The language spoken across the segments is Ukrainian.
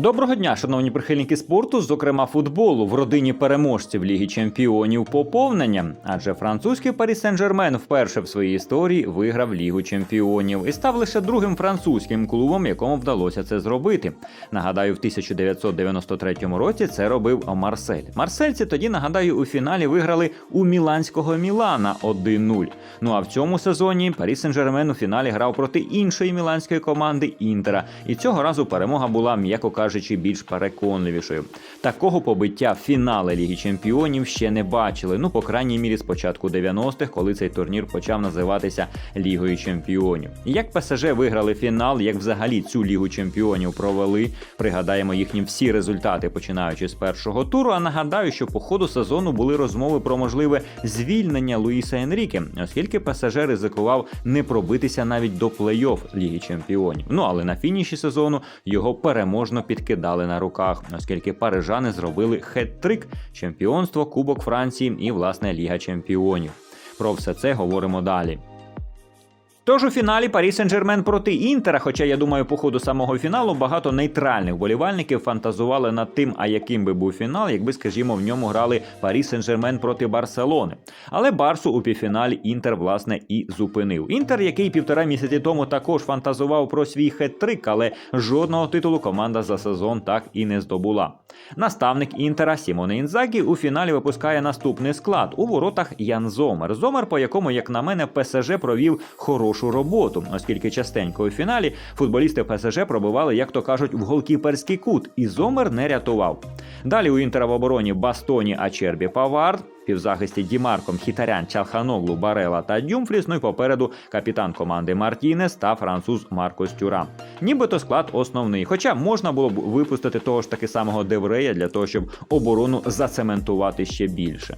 Доброго дня, шановні прихильники спорту, зокрема футболу, в родині переможців Ліги Чемпіонів поповнення. Адже французький Парі Сен-Жермен вперше в своїй історії виграв Лігу Чемпіонів і став лише другим французьким клубом, якому вдалося це зробити. Нагадаю, в 1993 році це робив Марсель. Марсельці тоді нагадаю у фіналі виграли у міланського Мілана 1-0. Ну а в цьому сезоні Парі Сен-Жермен у фіналі грав проти іншої міланської команди Інтера. І цього разу перемога була, м'яко кажучи, більш переконливішою. Такого побиття фінали Ліги Чемпіонів ще не бачили. Ну, по крайній мірі, з початку 90-х, коли цей турнір почав називатися Лігою Чемпіонів. Як ПСЖ виграли фінал, як взагалі цю Лігу Чемпіонів провели, пригадаємо їхні всі результати, починаючи з першого туру. А нагадаю, що по ходу сезону були розмови про можливе звільнення Луїса Енріке, оскільки ПСЖ ризикував не пробитися навіть до плей-офф Ліги Чемпіонів. Ну але на фініші сезону його переможно підкидали на руках, оскільки парижани зробили хет-трик чемпіонство, Кубок Франції і власне Ліга Чемпіонів. Про все це говоримо далі. Тож у фіналі Парі Сен-Жермен проти Інтера, хоча я думаю, по ходу самого фіналу багато нейтральних болівальників фантазували над тим, а яким би був фінал, якби, скажімо, в ньому грали Парі Сен-Жермен проти Барселони. Але Барсу у півфіналі Інтер власне і зупинив. Інтер, який півтора місяці тому також фантазував про свій хет-трик, але жодного титулу команда за сезон так і не здобула. Наставник Інтера Сімоне Інзагі у фіналі випускає наступний склад у воротах Ян Зомер. Зомер, по якому, як на мене, ПСЖ провів хорошу роботу, оскільки частенько у фіналі футболісти ПСЖ пробивали, як то кажуть, в голкіперський кут, і Зомер не рятував. Далі у Інтера в обороні Бастоні Ачербі Павард. Півзахисті Дімарком, Хітарян, Чалханоглу, Барела та Дюмфріс. Ну і попереду капітан команди Мартінес та француз Марко Стюра. Нібито склад основний. Хоча можна було б випустити того ж таки самого Деврея для того, щоб оборону зацементувати ще більше.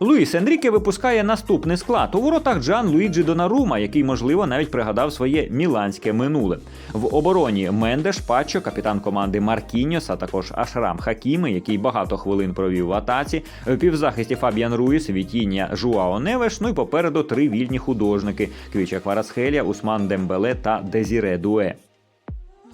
Луїс Енріке випускає наступний склад у воротах Джан Луїджі Донарума, який, можливо, навіть пригадав своє міланське минуле. В обороні Мендеш Пачо, капітан команди Маркіньос, а також Ашрам Хакіми, який багато хвилин провів в атаці. В півзахисті Фабіан Руїс, Вітіння Жуао Невеш. Ну і попереду три вільні художники: Квіча Кварасхелія, Усман Дембеле та Дезіре Дуе.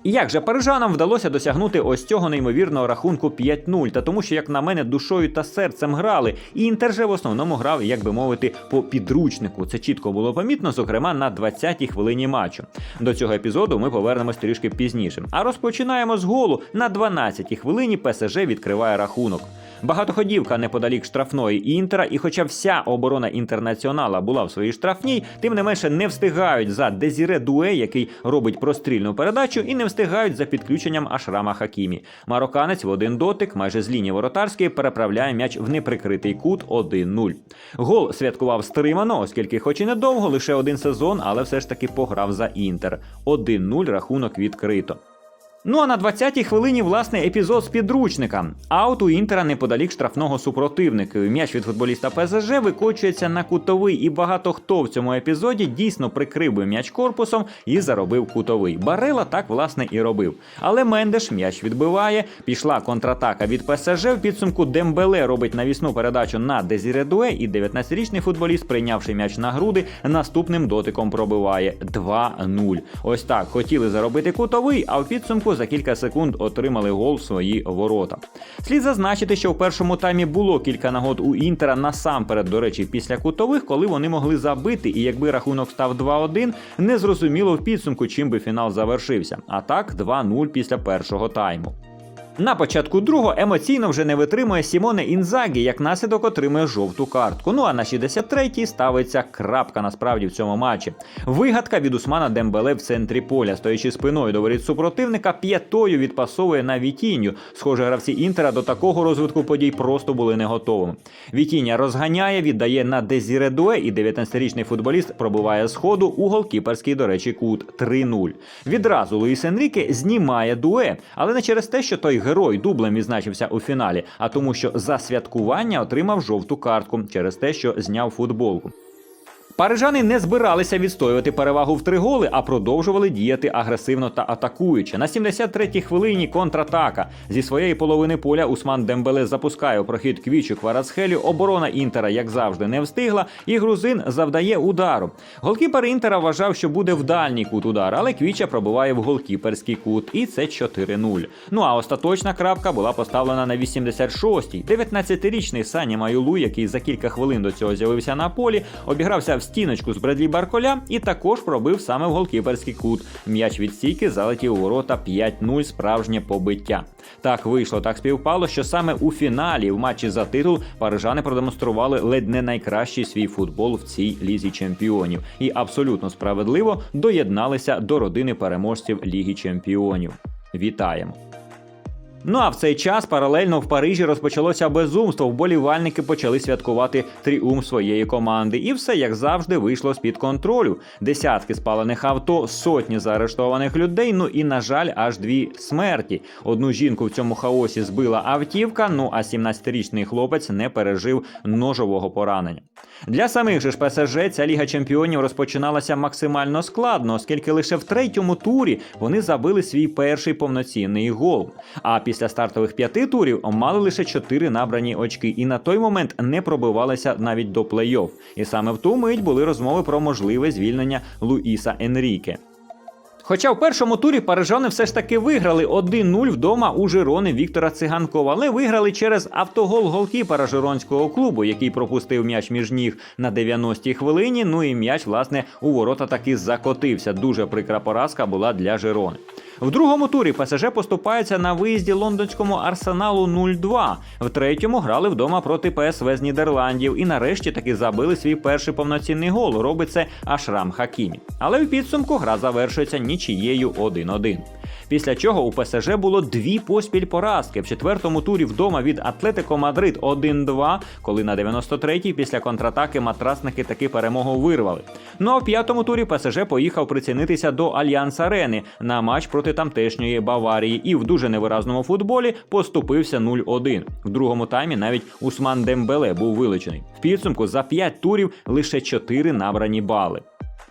І як же парижанам вдалося досягнути ось цього неймовірного рахунку 5-0, та тому, що, як на мене, душою та серцем грали, і Інтер же в основному грав, як би мовити, по підручнику. Це чітко було помітно, зокрема на 20-й хвилині матчу. До цього епізоду ми повернемось трішки пізніше. А розпочинаємо з голу на 12-й хвилині. ПСЖ відкриває рахунок. Багатоходівка неподалік штрафної інтера, і хоча вся оборона інтернаціонала була в своїй штрафній, тим не менше не встигають за Дезіре Дуе, який робить прострільну передачу, і не встигають за підключенням Ашрама Хакімі. Мароканець в один дотик, майже з лінії воротарської, переправляє м'яч в неприкритий кут 1-0. Гол святкував стримано, оскільки, хоч і недовго, лише один сезон, але все ж таки пограв за інтер. 1-0 рахунок відкрито. Ну а на 20-й хвилині власне епізод з підручника. Аут у інтера неподалік штрафного супротивника. М'яч від футболіста ПСЖ викочується на кутовий, і багато хто в цьому епізоді дійсно прикрив би м'яч корпусом і заробив кутовий. Барела так власне і робив. Але Мендеш м'яч відбиває. Пішла контратака від ПСЖ. В підсумку Дембеле робить навісну передачу на Дезіре Дуе, і 19-річний футболіст, прийнявши м'яч на груди, наступним дотиком пробиває 2-0. Ось так хотіли заробити кутовий, а в підсумку за кілька секунд отримали гол в свої ворота. Слід зазначити, що в першому таймі було кілька нагод у Інтера насамперед, до речі, після кутових, коли вони могли забити, і якби рахунок став 2-1, не зрозуміло в підсумку, чим би фінал завершився. А так 2-0 після першого тайму. На початку другого емоційно вже не витримує Сімоне Інзагі, як наслідок отримує жовту картку. Ну а на 63-й ставиться крапка насправді в цьому матчі. Вигадка від Усмана Дембеле в центрі поля, стоячи спиною до воріт супротивника, п'ятою відпасовує на Вітінню. Схоже, гравці Інтера до такого розвитку подій просто були не готовими. Вітіння розганяє, віддає на Дезіре Дуе, і 19-річний футболіст пробиває з ходу у голкіперський, до речі, кут 3-0. Відразу Луїс Енріке знімає дуе, але не через те, що той герой дублем відзначився у фіналі, а тому, що за святкування отримав жовту картку через те, що зняв футболку. Парижани не збиралися відстоювати перевагу в три голи, а продовжували діяти агресивно та атакуючи. На 73-й хвилині контратака зі своєї половини поля Усман Дембеле запускає у прохід квічу Кварацхелю. Оборона Інтера, як завжди, не встигла, і грузин завдає удару. Голкіпер Інтера вважав, що буде в дальній кут удар, але Квіча пробиває в голкіперський кут, і це 4-0. Ну а остаточна крапка була поставлена на 86-й. 19-річний Сані Маюлу, який за кілька хвилин до цього з'явився на полі, обігрався в стіночку з Бредлі Барколя і також пробив саме в голкіперський кут. М'яч від стійки залетів у ворота 5-0 справжнє побиття. Так вийшло, так співпало, що саме у фіналі в матчі за титул парижани продемонстрували ледь не найкращий свій футбол в цій лізі чемпіонів і абсолютно справедливо доєдналися до родини переможців Ліги Чемпіонів. Вітаємо! Ну а в цей час паралельно в Парижі розпочалося безумство. Вболівальники почали святкувати тріумф своєї команди, і все як завжди вийшло з під контролю. Десятки спалених авто, сотні заарештованих людей. Ну і на жаль, аж дві смерті. Одну жінку в цьому хаосі збила автівка. Ну а 17-річний хлопець не пережив ножового поранення. Для самих же ж ПСЖ ця ліга чемпіонів розпочиналася максимально складно, оскільки лише в третьому турі вони забили свій перший повноцінний гол. А після стартових п'яти турів мали лише чотири набрані очки, і на той момент не пробивалися навіть до плей-офф. І саме в ту мить були розмови про можливе звільнення Луїса Енріке. Хоча в першому турі парижани все ж таки виграли 1-0 вдома у Жирони Віктора Циганкова, але виграли через автогол голкіпера Жиронського клубу, який пропустив м'яч між ніг на 90-й хвилині. Ну і м'яч, власне, у ворота таки закотився. Дуже прикра поразка була для Жирони. В другому турі ПСЖ поступається на виїзді лондонському арсеналу 0-2. В третьому грали вдома проти ПСВ з Нідерландів і нарешті таки забили свій перший повноцінний гол. Робить це Ашрам Хакімі. Але в підсумку гра завершується нічією 1-1. Після чого у ПСЖ було дві поспіль поразки в четвертому турі вдома від Атлетико Мадрид 1-2, коли на 93-й після контратаки матрасники таки перемогу вирвали. Ну а в п'ятому турі ПСЖ поїхав прицінитися до Альянс Арени на матч проти тамтешньої Баварії і в дуже невиразному футболі поступився 0-1. В другому таймі навіть Усман Дембеле був вилучений. В підсумку за 5 турів лише 4 набрані бали.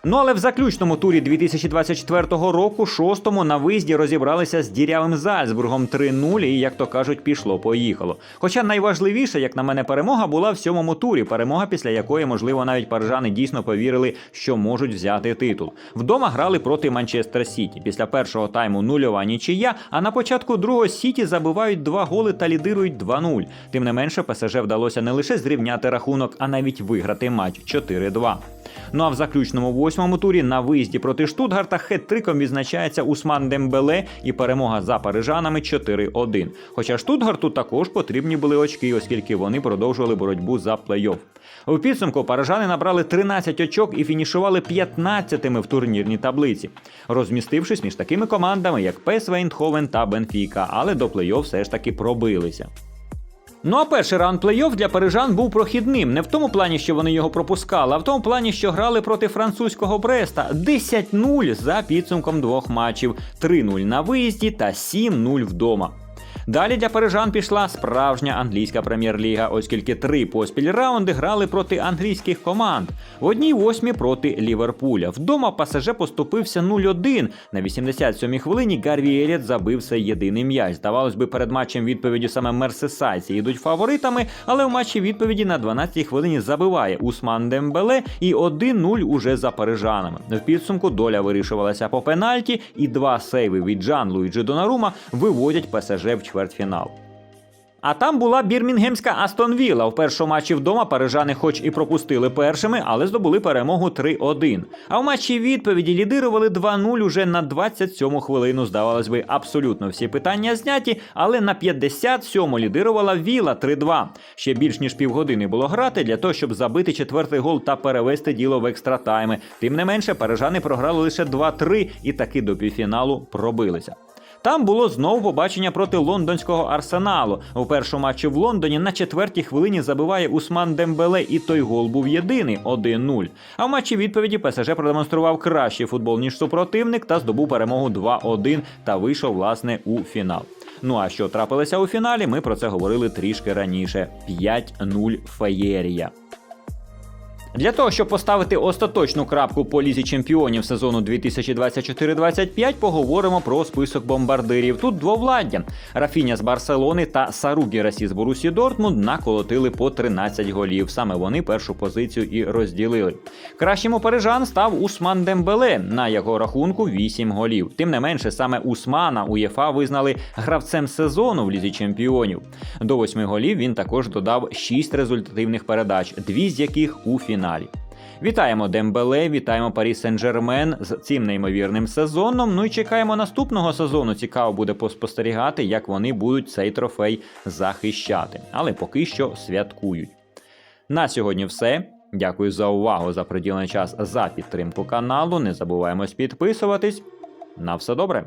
Ну але в заключному турі 2024 року, шостому на виїзді розібралися з дірявим Зальцбургом 3-0 і, як то кажуть, пішло-поїхало. Хоча найважливіше, як на мене, перемога була в сьомому турі, перемога, після якої, можливо, навіть парижани дійсно повірили, що можуть взяти титул. Вдома грали проти Манчестер Сіті. Після першого тайму нульова нічия, а на початку другого Сіті забивають два голи та лідирують 2-0. Тим не менше, ПСЖ вдалося не лише зрівняти рахунок, а навіть виграти матч 4-2. Ну а в заключному восьмому турі на виїзді проти Штутгарта хет-триком відзначається Усман Дембеле і перемога за парижанами 4-1. Хоча Штутгарту також потрібні були очки, оскільки вони продовжували боротьбу за плей-офф. У підсумку парижани набрали 13 очок і фінішували 15-ми в турнірній таблиці, розмістившись між такими командами, як ПСВ Ейндховен та Бенфіка, але до плей-офф все ж таки пробилися. Ну а перший раунд плей-офф для парижан був прохідним. Не в тому плані, що вони його пропускали, а в тому плані, що грали проти французького Бреста 10-0 за підсумком двох матчів, 3-0 на виїзді та 7-0 вдома. Далі для парижан пішла справжня англійська прем'єр-ліга, оскільки три поспіль раунди грали проти англійських команд. В одній восьмі проти Ліверпуля. Вдома ПСЖ поступився 0-1. На 87-й хвилині Гарві Еліот забив цей єдиний м'яч. Здавалось би, перед матчем відповіді саме мерсесайці йдуть фаворитами, але в матчі відповіді на 12-й хвилині забиває Усман Дембеле і 1-0 уже за парижанами. В підсумку доля вирішувалася по пенальті, і два сейви від Жан Луїджі Донарума виводять ПСЖ в чвертьфінал. А там була бірмінгемська Астон Вілла. В першому матчі вдома парижани, хоч і пропустили першими, але здобули перемогу 3-1. А в матчі відповіді лідирували 2-0 уже на 27-му хвилину. Здавалось би, абсолютно всі питання зняті, але на 57-му лідирувала Віла 3-2. Ще більш ніж півгодини було грати для того, щоб забити четвертий гол та перевести діло в екстратайми. Тим не менше, парижани програли лише 2-3 і таки до півфіналу пробилися. Там було знову побачення проти лондонського арсеналу. У першому матчі в Лондоні на четвертій хвилині забиває Усман Дембеле, і той гол був єдиний 1-0. А в матчі відповіді ПСЖ продемонстрував кращий футбол ніж супротивник та здобув перемогу 2-1 та вийшов власне у фінал. Ну а що трапилося у фіналі? Ми про це говорили трішки раніше: 5-0 феєрія. Для того, щоб поставити остаточну крапку по лізі чемпіонів сезону 2024-25, поговоримо про список бомбардирів. Тут двовладдя. Рафіня з Барселони та Сару Гірасі з Борусі Дортмунд наколотили по 13 голів. Саме вони першу позицію і розділили. Кращим у парижан став Усман Дембеле. На його рахунку 8 голів. Тим не менше, саме Усмана УЄФА визнали гравцем сезону в лізі чемпіонів. До 8 голів він також додав 6 результативних передач, дві з яких у фіналі. Вітаємо Дембеле, вітаємо Парі Сен-Жермен з цим неймовірним сезоном. Ну і чекаємо наступного сезону. Цікаво буде поспостерігати, як вони будуть цей трофей захищати. Але поки що святкують. На сьогодні все. Дякую за увагу, за приділений час за підтримку каналу. Не забуваємо підписуватись. На все добре.